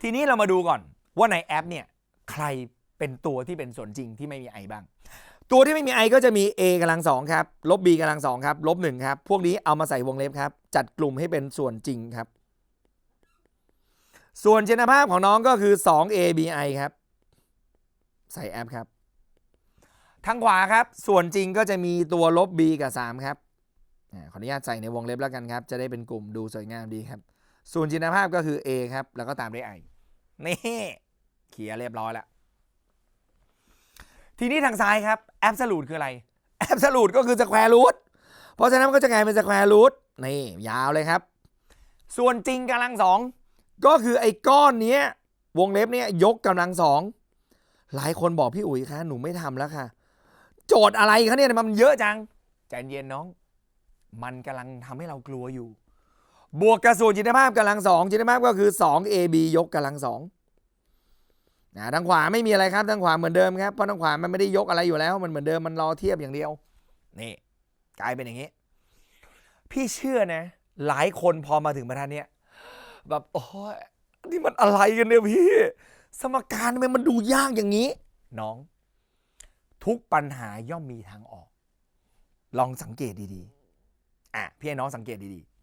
ทีนี้เรามาดูก่อนว่าในแอปเนี่ยใครเป็นตัวที่เป็นส่วนจริงที่ไม่มี i บ้าง ตัวที่ไม่มี i ก็จะมี a กำลังสองครับลบ b กำลังสองครับลบหนึ่งครับ พวกนี้เอามาใส่วงเล็บครับ จัดกลุ่มให้เป็นส่วนจริงครับ ส่วนเจนภาพของน้องก็คือ 2 a b i ครับ ใส่แอปครับทางขวาครับ ส่วนจริงก็จะมีตัวลบ b กับ 3 ครับขออนุญาตใส่ในวงเล็บแล้วกันครับ จะได้เป็นกลุ่มดูสวยงามดีครับ ส่วนจินตภาพก็คือ A ครับ แล้วก็ตามด้วย I นี่เขียเรียบร้อยแล้ว ทีนี้ทางซ้ายครับ absolute คืออะไร absolute ก็คือ square root เพราะฉะนั้นก็จะกลายเป็น square root นี่ยาวเลยครับ ส่วนจริงกำลังสองก็คือไอ้ก้อนเนี้ยวงเล็บเนี้ยยกกำลังสองหลายคนบอกพี่อุ๋ยคะหนูไม่ทำแล้วค่ะ โจทย์อะไรคะเนี่ยมันเยอะจังใจเย็นน้อง มันกำลังทำให้เรากลัวอยู่ บวกกับส่วนจินตภาพกำลังสองจินตภาพก็คือ 2 AB ยกกำลังสองนะทางขวาไม่มีอะไรครับทางขวาเหมือนเดิมครับเพราะทางขวามันไม่ได้ยกอะไรอยู่แล้วมันเหมือนเดิมมันรอเทียบอย่างเดียวนี่กลายเป็นอย่างนี้ พี่เชื่อนะ หลายคนพอมาถึงบรรทัดเนี้ยแบบโอ้ยนี่มันอะไรกันเนี่ยพี่ สมการทำไมมันดูยากอย่างนี้ น้อง ทุกปัญหาย่อมมีทางออก ลองสังเกตดีๆอะพี่ให้น้องสังเกตดีๆ